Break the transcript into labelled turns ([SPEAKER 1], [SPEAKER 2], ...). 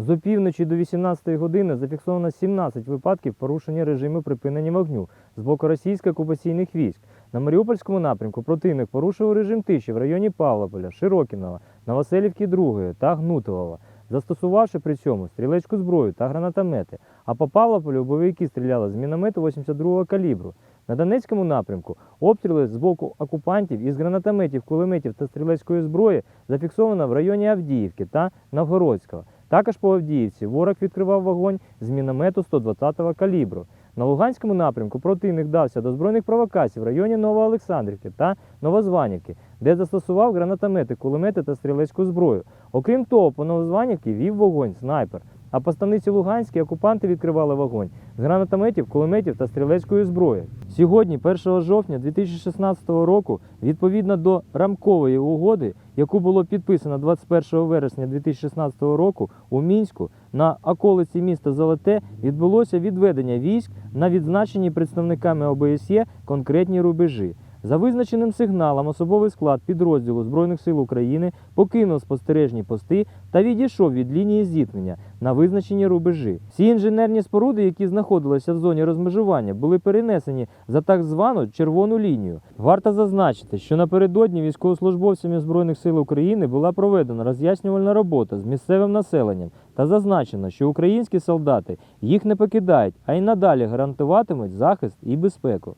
[SPEAKER 1] З опівночі до 18 години зафіксовано 17 випадків порушення режиму припинення вогню з боку російських окупаційних військ. На Маріупольському напрямку противник порушив режим тиші в районі Павлополя, Широкінова, Новоселівки 2 та Гнутового, застосувавши при цьому стрілецьку зброю та гранатомети. А по Павлополю бойовики стріляли з міномету 82-го калібру. На Донецькому напрямку обстріли з боку окупантів із гранатометів, кулеметів та стрілецької зброї зафіксовано в районі Авдіївки та Новгородського. Також по Авдіївці ворог відкривав вогонь з міномету 120-го калібру. На Луганському напрямку противник дався до збройних провокацій в районі Новоолександрівки та Новозванівки, де застосував гранатомети, кулемети та стрілецьку зброю. Окрім того, по Новозванівці вів вогонь снайпер. А по станиці Луганській окупанти відкривали вогонь з гранатометів, кулеметів та стрілецької зброї. Сьогодні, 1 жовтня 2016 року, відповідно до рамкової угоди, яку було підписано 21 вересня 2016 року у Мінську, на околиці міста Золоте відбулося відведення військ на відзначені представниками ОБСЄ конкретні рубежі. За визначеним сигналом особовий склад підрозділу Збройних сил України покинув спостережні пости та відійшов від лінії зіткнення на визначені рубежі. Всі інженерні споруди, які знаходилися в зоні розмежування, були перенесені за так звану червону лінію. Варто зазначити, що напередодні військовослужбовцями Збройних сил України була проведена роз'яснювальна робота з місцевим населенням та зазначено, що українські солдати їх не покидають, а й надалі гарантуватимуть захист і безпеку.